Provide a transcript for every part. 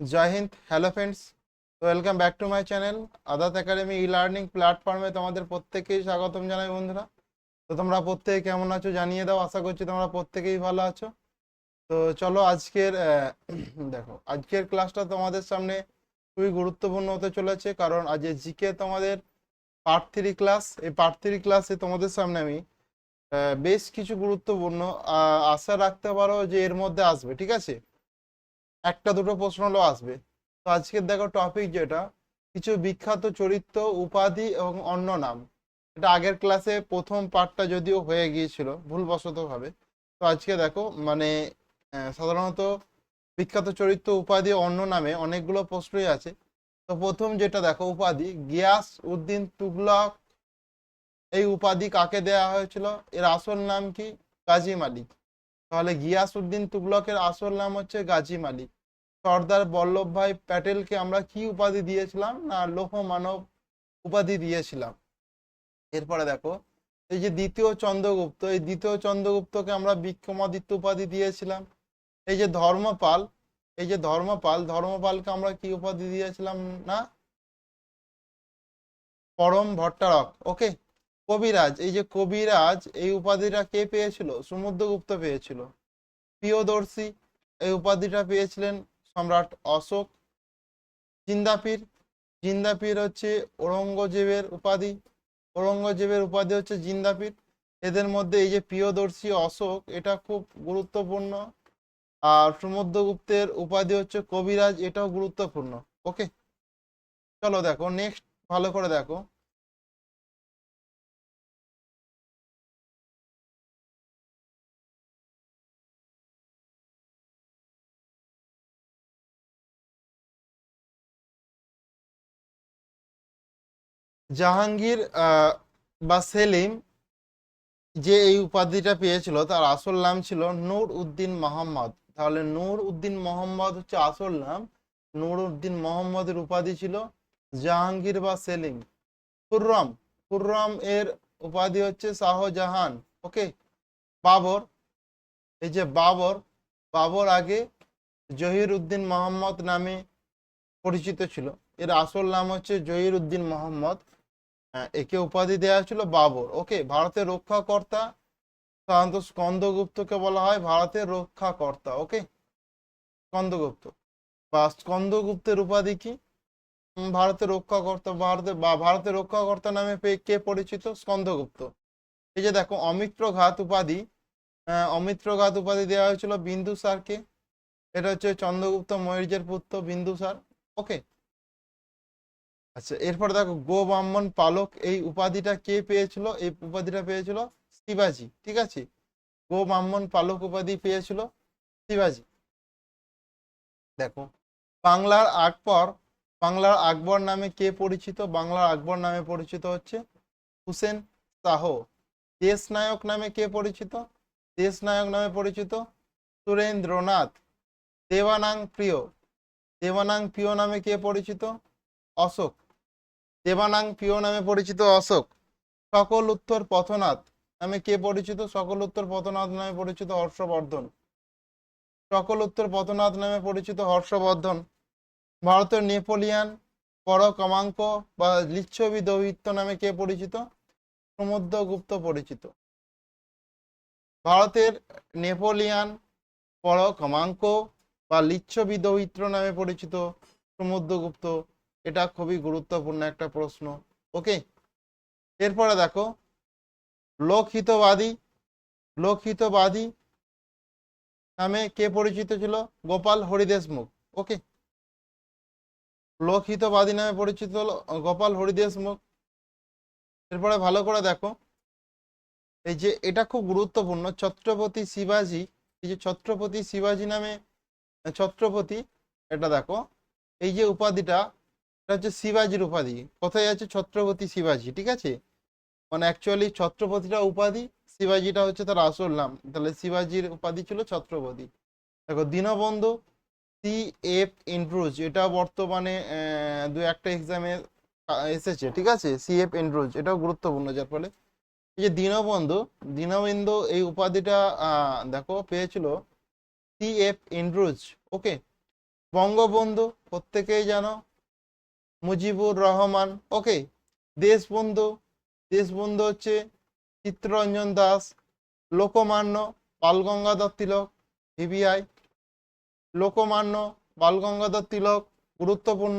Joy Hind hello friends welcome back to my channel Adat academy e learning প্ল্যাটফর্মে তোমাদের প্রত্যেককেই স্বাগতম জানাই বন্ধুরা। তো তোমরা প্রত্যেকে কেমন আছো জানিয়ে দাও, আশা করছি তোমরা প্রত্যেকেই ভালো আছো। তো চলো আজকের দেখো, আজকের ক্লাসটা তোমাদের সামনে খুবই গুরুত্বপূর্ণ হতে চলেছে, কারণ আজ জিকে তোমাদের পার্ট থ্রি ক্লাস এই পার্ট থ্রি ক্লাসে তোমাদের সামনে আমি বেশ কিছু গুরুত্বপূর্ণ আশা রাখতে পারো যে এর মধ্যে আসবে, ঠিক আছে? একটা দুটো প্রশ্ন হলেও আসবে। তো আজকের দেখো টপিক যেটা, কিছু বিখ্যাত চরিত্র, উপাধি এবং অন্য নাম। এটা আগের ক্লাসে প্রথম পার্টটা যদিও হয়ে গিয়েছিল ভুলবশত ভাবে তো আজকে দেখো মানে সাধারণত বিখ্যাত চরিত্র, উপাধি, অন্য নামে অনেকগুলো প্রশ্নই আছে। তো প্রথম যেটা দেখো, উপাধি। গিয়াস উদ্দিন তুগলক, এই উপাধি কাকে দেয়া হয়েছিল? এর আসল নাম কি? গাজী মালিক। তাহলে গিয়াস উদ্দিন তুগলকের আসল নাম হচ্ছে গাজী মালিক। সর্দার বল্লভভাই প্যাটেলকে আমরা কি উপাধি দিয়েছিলাম না লৌহ মানব উপাধি দিয়েছিলাম? এরপরে দেখো, এই যে দ্বিতীয় চন্দ্রগুপ্ত, এই দ্বিতীয় চন্দ্রগুপ্তকে আমরা বিক্রমাদিত্য উপাধি দিয়েছিলাম। এই যে ধর্মপাল, এই যে ধর্মপাল, ধর্মপালকে আমরা কি উপাধি দিয়েছিলাম না? পরম ভট্টারক ওকে কবিরাজ, এই যে কবিরাজ, এই উপাধিটা কে পেয়েছিল? সমুদ্রগুপ্ত পেয়েছিল। প্রিয়দর্শী, এই উপাধিটা পেয়েছিলেন সম্রাট অশোক। জিন্দাপির জিন্দাপির হচ্ছে ঔরঙ্গজেবের উপাধি। ঔরঙ্গজেবের উপাধি হচ্ছে জিন্দাপির। এদের মধ্যে এই যে প্রিয়দর্শী অশোক, এটা খুব গুরুত্বপূর্ণ। আর সমুদ্রগুপ্তের উপাধি হচ্ছে কবিরাজ, এটাও গুরুত্বপূর্ণ। ওকে চলো দেখো নেক্সট ভালো করে দেখো। জাহাঙ্গীর বা সেলিম যে এই উপাধিটা পেয়েছিল, তার আসল নাম ছিল নূর উদ্দিন মোহাম্মদ। তাহলে নূর উদ্দিন মোহাম্মদ হচ্ছে আসল নাম। নূর উদ্দিন মোহাম্মদের উপাধি ছিল জাহাঙ্গীর বা সেলিম। খুররম খুররম এর উপাধি হচ্ছে শাহজাহান। ওকে? বাবর, এই যে বাবর বাবর আগে জহির উদ্দিন মোহাম্মদ নামে পরিচিত ছিল। এর আসল নাম হচ্ছে জহির উদ্দিন মোহাম্মদ। একে উপাধি দেওয়া ছিল বাবর। ওকে ভারতের রক্ষাকর্তা সাধারণত স্কন্দগুপ্তকে বলা হয় ভারতের রক্ষাকর্তা ওকে স্কন্দগুপ্ত। বা স্কন্দগুপ্তের উপাধি কি? ভারতের রক্ষাকর্তা ভারতের বা ভারতের রক্ষাকর্তা নামে কে পরিচিত? স্কন্দগুপ্ত। এই যে দেখো অমিত্রঘাত উপাধি আহ, অমিত্রঘাত উপাধি দেওয়া হয়েছিল বিন্দু বিন্দুসারকে। এটা হচ্ছে চন্দ্রগুপ্ত মৌর্যের পুত্র বিন্দু বিন্দুসার ওকে আচ্ছা এরপর দেখো, গো ব্রাহ্মণ পালক, এই উপাধিটা কে পেয়েছিল? এই উপাধিটা পেয়েছিল শিবাজি, ঠিক আছে? গো ব্রাহ্মণ পালক উপাধি পেয়েছিল শিবাজি। দেখো, বাংলার আকবর বাংলার আকবর নামে কে পরিচিত? বাংলার আকবর নামে পরিচিত হচ্ছে হুসেন শাহ। দেশ নায়ক নামে কে পরিচিত? দেশ নায়ক নামে পরিচিত সুরেন্দ্রনাথ। দেবানাং প্রিয়। দেবানাং প্রিয় নামে কে পরিচিত? অশোক। দেবানাং প্রিয় নামে পরিচিত অশোক, সকল উত্তর পথনাথ নামে কে পরিচিত? সকল উত্তর পথনাথ নামে পরিচিত হর্ষবর্ধন। সকল উত্তর পথনাথ নামে পরিচিত হর্ষবর্ধন, ভারতের নেপোলিয়ান পর ক্রমাঙ্ক বা লিচ্ছবি দৌহিত্য নামে কে পরিচিত? সমুদ্রগুপ্ত পরিচিত। ভারতের নেপোলিয়ান পর ক্রমাঙ্ক বা লিচ্ছবি দৌহিত্র নামে পরিচিত সমুদ্রগুপ্ত এটা খুবই গুরুত্বপূর্ণ একটা প্রশ্ন। ওকে? এরপরে দেখো, লোকহিতবাদী লোকহিতবাদী নামে কে পরিচিত ছিল? গোপাল হরিদেশমুখ ওকে? লোকহিতবাদী নামে পরিচিত হলো, গোপাল হরিদেশমুখ এরপরে ভালো করে দেখো, এই যে এটা খুব গুরুত্বপূর্ণ, ছত্রপতি শিবাজি, এই যে ছত্রপতি শিবাজি নামে, ছত্রপতি, এটা দেখো, এই যে উপাধিটা এটা হচ্ছে শিবাজির উপাধি। কোথায় আছে? ছত্রপতি শিবাজি, ঠিক আছে? মানে অ্যাকচুয়ালি ছত্রপতিটা উপাধি, শিবাজিটা হচ্ছে তার আসল নাম। তাহলে শিবাজির উপাধি ছিল ছত্রপতি। দেখো, দীনবন্ধু সি এফ ইন্ট্রুজ এটা বর্তমানে দু একটা এক্সামে এসেছে, ঠিক আছে? সি এফ ইন্ট্রুজ এটাও গুরুত্বপূর্ণ, যার ফলে। এই যে দীনবন্ধু দীনবন্ধু এই উপাধিটা দেখো, পেয়েছিল C F Andrews okay Bangabandhu, প্রত্যেকেই জানো মুজিবুর রহমান, ওকে, দেশবন্ধু দেশবন্ধু হচ্ছে চিত্তরঞ্জন দাস, লোকমান্য বালগঙ্গাধর তিলক ভিভিআই লোকমান্য বালগঙ্গাধর তিলক, গুরুত্বপূর্ণ,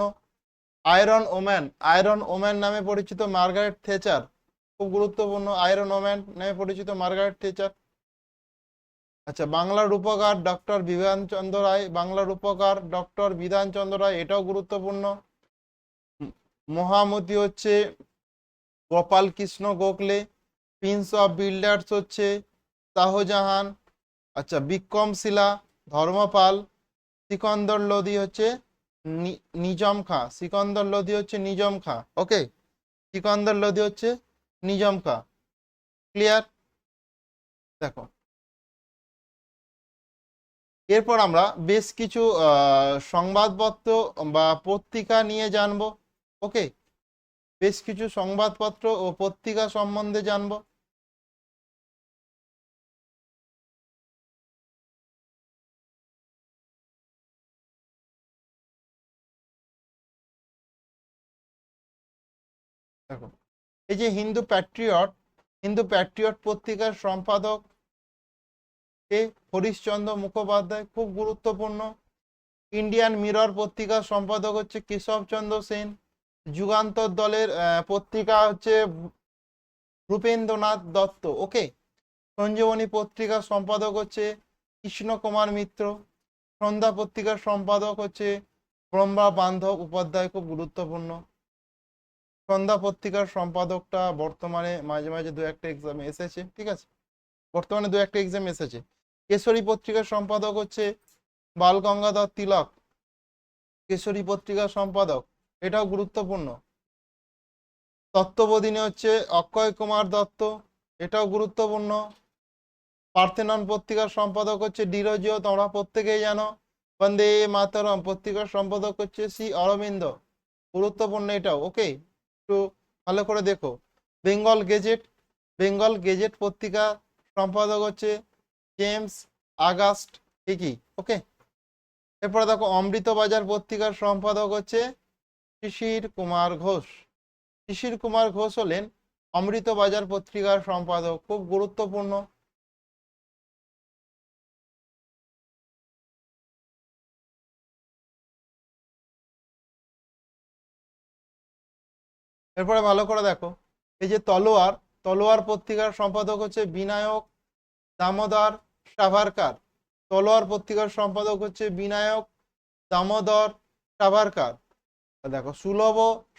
আয়রন ওম্যান আয়রন ওম্যান নামে পরিচিত মার্গারেট থেচার, খুব গুরুত্বপূর্ণ, আয়রন ওম্যান নামে পরিচিত মার্গারেট থেচার। আচ্ছা বাংলার রূপকার ডক্টর বিধান চন্দ্র রায় বাংলার রূপকার ডক্টর বিধানচন্দ্র রায়, এটাও গুরুত্বপূর্ণ। মহামতি হচ্ছে Gopal Krishna Gokhale prince of builders হচ্ছে শাহজাহান আচ্ছা বিক্রমশিলা, ধর্মপাল, সিকন্দর লোধি হচ্ছে নিজাম খাঁ সিকন্দর লোধি হচ্ছে নিজম খাঁ ওকে সিকন্দর লোধি হচ্ছে নিজম খাঁ ক্লিয়ার দেখো। এরপর আমরা বেশ কিছু সংবাদপত্র বা পত্রিকা নিয়ে জানব। ওকে, বেশ কিছু সংবাদপত্র ও পত্রিকা সম্বন্ধে জানব। দেখো, এই যে হিন্দু প্যাট্রিয়ট হিন্দু প্যাট্রিয়ট পত্রিকার সম্পাদক কে হরিশচন্দ্র মুখোপাধ্যায়, খুব গুরুত্বপূর্ণ। ইন্ডিয়ান মিরর পত্রিকার সম্পাদক হচ্ছে কেশবচন্দ্র সেন। যুগান্তর দলের পত্রিকা হচ্ছে রূপেন্দ্রনাথ দত্ত ওকে সঞ্জীবনী পত্রিকার সম্পাদক হচ্ছে কৃষ্ণ কুমার মিত্র। সন্ধ্যা পত্রিকার সম্পাদক হচ্ছে ব্রহ্মা বান্ধব উপাধ্যায়, খুব গুরুত্বপূর্ণ। সন্ধ্যা পত্রিকার সম্পাদকটা বর্তমানে মাঝে মাঝে দু একটা এক্সামে এসেছে, ঠিক আছে? বর্তমানে দু একটা এক্সাম এসেছে। কেশরী পত্রিকার সম্পাদক হচ্ছে বাল গঙ্গাধর তিলক। কেশরী পত্রিকার সম্পাদক এটাও গুরুত্বপূর্ণ। তত্ত্ববোধিনী হচ্ছে অক্ষয় কুমার দত্ত, এটাও গুরুত্বপূর্ণ। পার্থেনন পত্রিকার সম্পাদক হচ্ছে ডিরোজিও, তোমরা প্রত্যেকেই জানো। বন্দে মাতরম, পত্রিকার সম্পাদক হচ্ছে শ্রী অরবিন্দ। গুরুত্বপূর্ণ এটাও, ওকে? একটু ভালো করে দেখো। বেঙ্গল গেজেট বেঙ্গল গেজেট পত্রিকা সম্পাদক হচ্ছে জেমস আগস্ট হিকি ওকে? এরপরে দেখো অমৃত বাজার পত্রিকার সম্পাদক হচ্ছে শিশির কুমার ঘোষ। শিশির কুমার ঘোষ হলেন অমৃত বাজার পত্রিকার সম্পাদক, খুব গুরুত্বপূর্ণ। এরপরে ভালো করে দেখো, এই যে তলোয়ার তলোয়ার পত্রিকার সম্পাদক হচ্ছে বিনায়ক দামোদর সাভারকার। তলোয়ার পত্রিকার সম্পাদক হচ্ছে বিনায়ক দামোদর সাভারকার। দেখো, সুলভ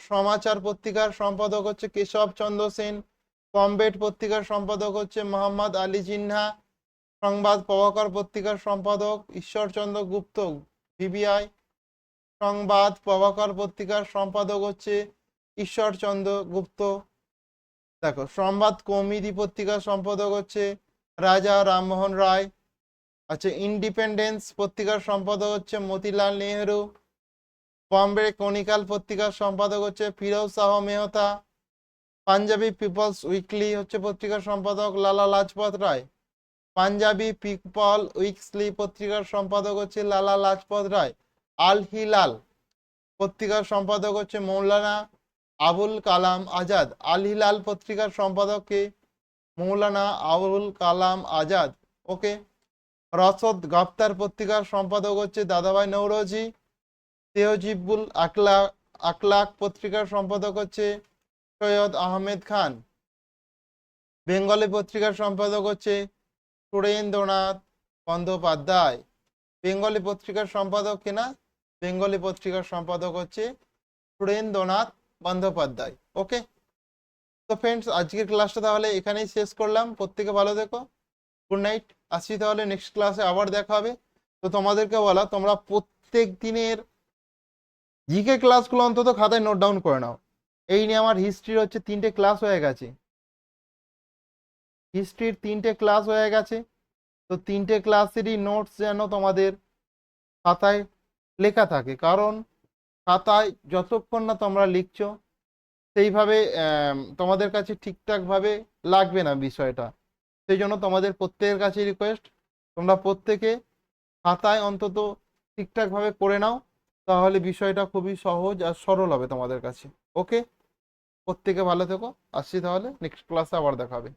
সমাচার পত্রিকার সম্পাদক হচ্ছে কেশব চন্দ্র সেন, কমবেট পত্রিকার সম্পাদক হচ্ছে মোহাম্মদ আলী জিন্না সংবাদ প্রভাকর পত্রিকার সম্পাদক ঈশ্বরচন্দ্র গুপ্ত, ভিবিআই, সংবাদ প্রভাকর পত্রিকার সম্পাদক হচ্ছে ঈশ্বরচন্দ্র গুপ্ত। দেখো, সংবাদ কৌমিদি পত্রিকার সম্পাদক হচ্ছে রাজা রামমোহন রায় আচ্ছা ইন্ডিপেন্ডেন্স পত্রিকার সম্পাদক হচ্ছে মতিলাল নেহেরু বম্বে ক্রনিকাল পত্রিকার সম্পাদক হচ্ছে ফিরোজ শাহ মেহতা। পাঞ্জাবি পিপলস উইকলি হচ্ছে পত্রিকার সম্পাদক লালা লাজপত রায়। পাঞ্জাবি পিপল উইকসলি পত্রিকার সম্পাদক হচ্ছে লালা লাজপত রায়। আল হিলাল পত্রিকার সম্পাদক হচ্ছে মৌলানা আবুল কালাম আজাদ। আল হিলাল পত্রিকার সম্পাদক কে? মৌলানা আবুল কালাম আজাদ। ওকে। রসদ গাফতার পত্রিকার সম্পাদক হচ্ছে দাদাভাই নৌরজি। তেহজিবুল আকলা, আকলাক পত্রিকার সম্পাদক হচ্ছে সৈয়দ আহমেদ খান। বেঙ্গলি পত্রিকার সম্পাদক হচ্ছে সুরেন্দ্রনাথ বন্দ্যোপাধ্যায়। বেঙ্গলি পত্রিকার সম্পাদক কিনা বেঙ্গলি পত্রিকার সম্পাদক হচ্ছে সুরেন্দ্রনাথ বন্দ্যোপাধ্যায়। ওকে? তো ফ্রেন্ডস আজকের ক্লাসটা তাহলে এখানেই শেষ করলাম। প্রত্যেকে ভালো দেখো গুড নাইট আসছি তাহলে নেক্সট ক্লাসে আবার দেখা হবে। তো তোমাদেরকে বলা, তোমরা প্রত্যেক দিনের জিকে ক্লাসগুলো অন্তত খাতায় নোট ডাউন করে নাও। এই নিয়ে আমার হিস্ট্রির হচ্ছে তিনটে ক্লাস হয়ে গেছে। হিস্ট্রির তিনটে ক্লাস হয়ে গেছে। তো তিনটে ক্লাসেরই নোটস যেন তোমাদের খাতায় লেখা থাকে। কারণ খাতায় যতক্ষণ না তোমরা লিখছ, সেইভাবে তোমাদের কাছে ঠিকঠাকভাবে লাগবে না বিষয়টা। সেই জন্য তোমাদের প্রত্যেকের কাছে রিকোয়েস্ট তোমরা প্রত্যেকে খাতায় অন্তত ঠিকঠাকভাবে করে নাও। তাহলে বিষয়টা খুবই সহজ আর সরল হবে তোমাদের কাছে। ওকে প্রত্যেকে ভালো থেকো। আসছি তাহলে। নেক্সট ক্লাসে আবার দেখা হবে।